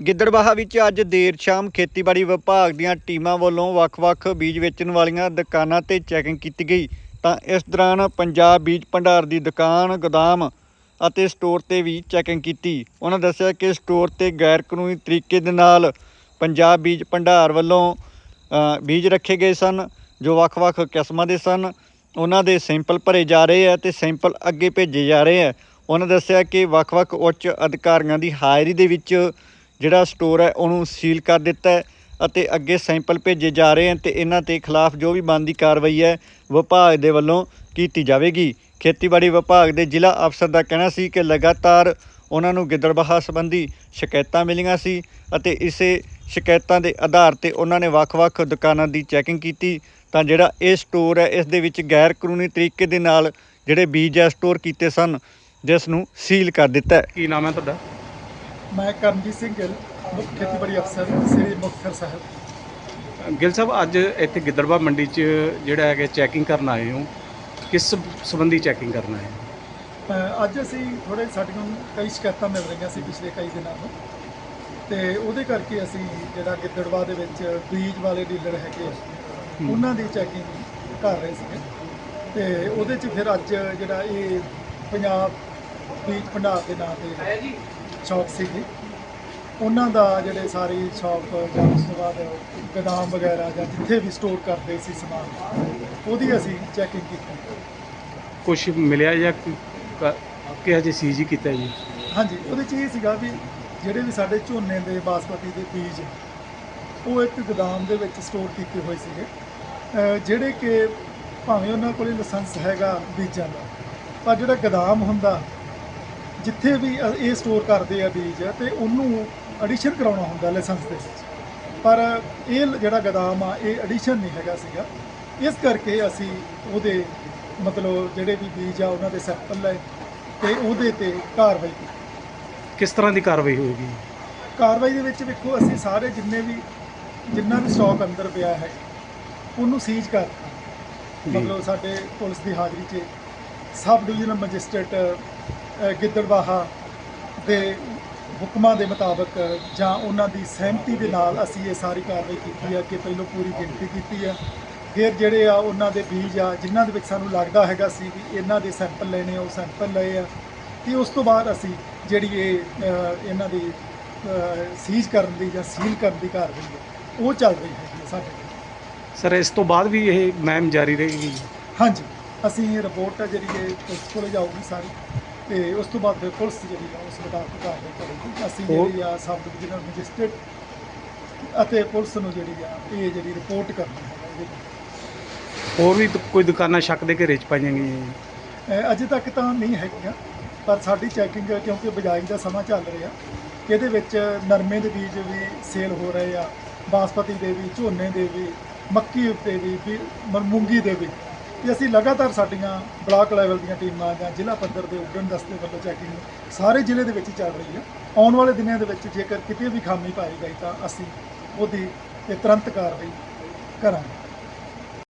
ਗਿੱਦੜਬਾਹਾ ਵਿੱਚ ਅੱਜ ਦੇਰ ਸ਼ਾਮ ਖੇਤੀਬਾੜੀ ਵਿਭਾਗ ਦੀਆਂ ਟੀਮਾਂ ਵੱਲੋਂ ਵੱਖ-ਵੱਖ ਬੀਜ ਵੇਚਣ ਵਾਲੀਆਂ ਦੁਕਾਨਾਂ ਤੇ ਚੈਕਿੰਗ ਕੀਤੀ ਗਈ। ਤਾਂ ਇਸ ਦੌਰਾਨ ਪੰਜਾਬ ਬੀਜ ਭੰਡਾਰ ਦੀ ਦੁਕਾਨ, ਗੋਦਾਮ ਅਤੇ ਸਟੋਰ ਤੇ ਵੀ ਚੈਕਿੰਗ ਕੀਤੀ। ਉਹਨਾਂ ਦੱਸਿਆ ਕਿ ਸਟੋਰ ਤੇ ਗੈਰ ਕਾਨੂੰਨੀ ਤਰੀਕੇ ਦੇ ਨਾਲ ਪੰਜਾਬ ਬੀਜ ਭੰਡਾਰ ਵੱਲੋਂ ਬੀਜ ਰੱਖੇ ਗਏ ਸਨ, ਜੋ ਵੱਖ-ਵੱਖ ਕਿਸਮਾਂ ਦੇ ਸਨ। ਉਹਨਾਂ ਦੇ ਸੈਂਪਲ ਭਰੇ ਜਾ ਰਹੇ ਹੈ ਤੇ ਸੈਂਪਲ ਅੱਗੇ ਭੇਜੇ ਜਾ ਰਹੇ ਹੈ। ਉਹਨਾਂ ਦੱਸਿਆ ਕਿ ਵੱਖ-ਵੱਖ ਉੱਚ ਅਧਿਕਾਰੀਆਂ ਦੀ ਹਾਜ਼ਰੀ ਦੇ ਵਿੱਚ ਜਿਹੜਾ ਸਟੋਰ ਹੈ, ਉਹਨੂੰ ਸੀਲ ਕਰ ਦਿੱਤਾ ਹੈ ਅਤੇ ਅੱਗੇ ਸੈਂਪਲ ਭੇਜੇ ਜਾ ਰਹੇ ਹਨ ਤੇ ਇਹਨਾਂ ਤੇ ਖਿਲਾਫ ਜੋ ਵੀ ਬਣਦੀ ਕਾਰਵਾਈ ਹੈ, ਵਿਭਾਗ ਦੇ ਵੱਲੋਂ ਕੀਤੀ ਜਾਵੇਗੀ। ਖੇਤੀਬਾੜੀ ਵਿਭਾਗ ਦੇ ਜ਼ਿਲ੍ਹਾ ਅਫਸਰ ਦਾ ਕਹਿਣਾ ਸੀ ਕਿ ਲਗਾਤਾਰ ਉਹਨਾਂ ਨੂੰ ਗਿੱਦੜਬਾਹਾ ਸੰਬੰਧੀ ਸ਼ਿਕਾਇਤਾਂ ਮਿਲੀਆਂ ਸੀ ਅਤੇ ਇਸੇ ਸ਼ਿਕਾਇਤਾਂ ਦੇ ਆਧਾਰ ਤੇ ਉਹਨਾਂ ਨੇ ਵੱਖ-ਵੱਖ ਦੁਕਾਨਾਂ ਦੀ ਚੈਕਿੰਗ ਕੀਤੀ ਤਾਂ ਜਿਹੜਾ ਇਹ ਸਟੋਰ ਹੈ, ਇਸ ਦੇ ਵਿੱਚ ਗੈਰ ਕਾਨੂੰਨੀ ਤਰੀਕੇ ਦੇ ਨਾਲ ਜਿਹੜੇ ਬੀਜ ਹੈ, ਸਟੋਰ ਕੀਤੇ ਸਨ, ਜਿਸ ਨੂੰ ਸੀਲ ਕਰ ਦਿੱਤਾ ਕੀ ਨਾਮ ਹੈ ਤੁਹਾਡਾ? ਮੈਂ ਕਰਮਜੀਤ ਸਿੰਘ ਗਿੱਲ ਮੁੱਖ ਖੇਤੀਬਾੜੀ ਅਫਸਰ ਸ੍ਰੀ ਮੁਕਤਸਰ ਸਾਹਿਬ। ਗਿੱਲ ਸਾਹਿਬ ਅੱਜ ਇੱਥੇ ਗਿੱਦੜਬਾ ਮੰਡੀ 'ਚ ਜਿਹੜਾ ਹੈਗਾ ਚੈਕਿੰਗ ਕਰਨ ਆਏ ਹੋ। ਕਿਸ ਸੰਬੰਧੀ ਚੈਕਿੰਗ ਕਰਨ ਆਏ ਹੋ? ਅੱਜ ਅਸੀਂ ਥੋੜੇ ਸਾਡੀਆਂ ਕਈ ਸ਼ਿਕਾਇਤਾਂ ਮਿਲ ਰਹੀਆਂ ਸੀ ਪਿਛਲੇ ਕਈ ਦਿਨਾਂ ਤੋਂ। ਤੇ ਉਹਦੇ ਕਰਕੇ ਅਸੀਂ ਜਿਹੜਾ ਗਿੱਦੜਵਾ ਦੇ ਵਿੱਚ ਬੀਜ ਵਾਲੇ ਡੀਲਰ ਹੈਗੇ ਉਹਨਾਂ ਦੀ ਚੈਕਿੰਗ ਕਰ ਰਹੇ ਸੀਗੇ। ਤੇ ਉਹਦੇ 'ਚ ਫਿਰ ਅੱਜ ਜਿਹੜਾ ਇਹ ਪੰਜਾਬ ਬੀਜ ਭੰਡਾਰ ਦੇ ਨਾਂ ਤੇ ਸ਼ੌਪ ਸੀਗੀ। ਉਹਨਾਂ ਦਾ ਜਿਹੜੇ ਸਾਰੀ ਸ਼ਾਪ ਜਾਂ ਉਸ ਤੋਂ ਬਾਅਦ ਗੋਦਾਮ ਵਗੈਰਾ ਜਾਂ ਜਿੱਥੇ ਵੀ ਸਟੋਰ ਕਰਦੇ ਸੀ ਸਮਾਨ ਉਹਦੀ ਅਸੀਂ ਚੈਕਿੰਗ ਕੀਤੀ। ਕੁਝ ਮਿਲਿਆ ਜਾਂ ਕਿ ਹਜੇ ਸੀਜ਼ ਕੀਤਾ ਜੀ? ਹਾਂਜੀ ਉਹਦੇ ਚ ਇਹ ਸੀਗਾ ਵੀ ਜਿਹੜੇ ਵੀ ਸਾਡੇ ਝੋਨੇ ਦੇ ਬਾਸਮਤੀ ਦੇ ਬੀਜ ਉਹ ਇੱਕ ਗੋਦਾਮ ਦੇ ਵਿੱਚ ਸਟੋਰ ਕੀਤੇ ਹੋਏ ਸੀਗੇ। ਜਿਹੜੇ ਕਿ ਭਾਵੇਂ ਉਹਨਾਂ ਕੋਲੇ ਲਾਇਸੈਂਸ ਹੈਗਾ ਬੀਜਾਂ ਦਾ ਪਰ ਜਿਹੜਾ ਗੋਦਾਮ ਹੁੰਦਾ ਜਿੱਥੇ ਵੀ ਇਹ ਸਟੋਰ ਕਰਦੇ ਆ ਬੀਜ ਤੇ ਉਹਨੂੰ ਐਡੀਸ਼ਨ ਕਰਾਉਣਾ ਹੁੰਦਾ ਲਾਇਸੈਂਸ ਦੇ ਵਿੱਚ। ਪਰ ਇਹ ਜਿਹੜਾ ਗੋਦਾਮ ਆ ਇਹ ਐਡੀਸ਼ਨ ਨਹੀਂ ਹੈਗਾ ਸੀਗਾ। ਇਸ ਕਰਕੇ ਅਸੀਂ ਉਹਦੇ ਮਤਲਬ ਜਿਹੜੇ ਵੀ ਬੀਜ ਆ ਉਹਨਾਂ ਦੇ ਸੈਂਪਲ ਲਏ ਤੇ ਉਹਦੇ ਤੇ ਕਾਰਵਾਈ ਕੀਤੀ। ਕਿਸ ਤਰ੍ਹਾਂ ਦੀ ਕਾਰਵਾਈ ਹੋਏਗੀ? ਕਾਰਵਾਈ ਦੇ ਵਿੱਚ ਵੇਖੋ ਅਸੀਂ ਸਾਰੇ ਜਿੰਨੇ ਵੀ ਜਿੰਨਾ ਵੀ ਸਟਾਕ ਅੰਦਰ ਪਿਆ ਹੈ ਉਹਨੂੰ ਸੀਜ਼ ਕਰ। ਮਤਲਬ ਸਾਡੇ ਪੁਲਿਸ ਦੀ ਹਾਜ਼ਰੀ 'ਚ ਸਬ ਡਿਵੀਜ਼ਨਲ ਮੈਜਿਸਟ੍ਰੇਟ ਗਿੱਦੜਬਾਹਾ ਦੇ ਹੁਕਮਾਂ ਦੇ ਮੁਤਾਬਕ ਜਾਂ ਉਹਨਾਂ ਦੀ ਸਹਿਮਤੀ ਦੇ ਨਾਲ ਅਸੀਂ ਇਹ ਸਾਰੀ ਕਾਰਵਾਈ ਕੀਤੀ ਹੈ ਕਿ ਪਹਿਲਾਂ ਪੂਰੀ ਗਿਣਤੀ ਕੀਤੀ ਹੈ। ਫਿਰ ਜਿਹੜੇ ਆ ਉਹਨਾਂ ਦੇ ਬੀਜ ਆ ਜਿਨ੍ਹਾਂ ਦੇ ਵਿੱਚ ਸਾਨੂੰ ਲੱਗਦਾ ਹੈਗਾ ਸੀ ਵੀ ਇਹਨਾਂ ਦੇ ਸੈਂਪਲ ਲੈਣੇ ਆ ਉਹ ਸੈਂਪਲ ਲਏ ਆ। ਤੇ ਉਸ ਤੋਂ ਬਾਅਦ ਅਸੀਂ ਜਿਹੜੀ ਇਹ ਇਹਨਾਂ ਦੀ ਸੀਜ਼ ਕਰਨ ਦੀ ਜਾਂ ਸੀਲ ਕਰਨ ਦੀ ਕਾਰਵਾਈ ਹੈ ਉਹ ਚੱਲ ਰਹੀ ਹੈ ਸਾਡੇ ਕੋਲ। ਸਰ ਇਸ ਤੋਂ ਬਾਅਦ ਵੀ ਇਹ ਮੁਹਿੰਮ ਜਾਰੀ ਰਹੇਗੀ? ਹਾਂਜੀ। ਅਸੀਂ ਇਹ ਰਿਪੋਰਟ ਜਿਹੜੀ ਇਹ ਪੁਲਿਸ ਕੋਲੇ ਜਾਊਗੀ ਸਾਰੀ। ਤੇ ਉਸ ਤੋਂ ਬਾਅਦ ਫਿਰ ਪੁਲਿਸ ਜਿਹੜੀ ਆ ਉਸ ਮੁਤਾਬਕ ਕਾਰਵਾਈ ਕਰੇਗੀ ਅਸੀਂ? ਜਿਹੜੀ ਆ ਸਬ ਡਿਵੀਜ਼ਨਲ ਮੈਜਿਸਟ੍ਰੇਟ ਅਤੇ ਪੁਲਿਸ ਨੂੰ ਜਿਹੜੀ ਆ ਇਹ ਜਿਹੜੀ ਰਿਪੋਰਟ ਕਰਨੀ ਹੈ ਇਹਦੇ। ਹੋਰ ਵੀ ਦ- ਕੋਈ ਦੁਕਾਨਾਂ ਸ਼ੱਕ ਦੇ ਘੇਰੇ 'ਚ ਪਾਈਆਂ ਗਈਆਂ ਅਹ ਅਜੇ ਤੱਕ ਤਾਂ ਨਹੀਂ ਹੈਗੀਆਂ ਪਰ ਸਾਡੀ ਚੈਕਿੰਗ ਕਿਉਂਕਿ ਬਿਜਾਈ ਦਾ ਸਮਾਂ ਚੱਲ ਰਿਹਾ ਇਹਦੇ ਵਿੱਚ ਨਰਮੇ ਦੇ ਬੀਜ ਵੀ ਸੇਲ ਹੋ ਰਹੇ ਆ ਬਾਸਪਤੀ ਦੇ ਵੀ ਝੋਨੇ ਦੇ ਵੀ ਮੱਕੀ ਉੱਤੇ ਵੀ ਵੀ ਮ- ਮੂੰਗੀ ਦੇ ਵੀ ਤੇ ਅਸੀਂ ਲਗਾਤਾਰ ਸਾਡੀਆਂ ਬਲਾਕ ਲੈਵਲ ਦੀਆਂ ਟੀਮਾਂ ਜਾਂ ਜ਼ਿਲ੍ਹਾ ਪੱਧਰ ਦੇ ਉੱਡਣ ਦਸਤੇ ਵੱਲੋਂ ਚੈਕਿੰਗ ਸਾਰੇ ਜ਼ਿਲ੍ਹੇ ਦੇ ਵਿੱਚ ਹੀ ਚੱਲ ਰਹੀ ਹੈ। ਆਉਣ ਵਾਲੇ ਦਿਨਾਂ ਦੇ ਵਿੱਚ ਜੇਕਰ ਕਿਤੇ ਵੀ ਖਾਮੀ ਪਾਈ ਗਈ ਤਾਂ ਅਸੀਂ ਉਹਦੀ ਤੇ ਤੁਰੰਤ ਕਾਰਵਾਈ ਕਰਾਂਗੇ।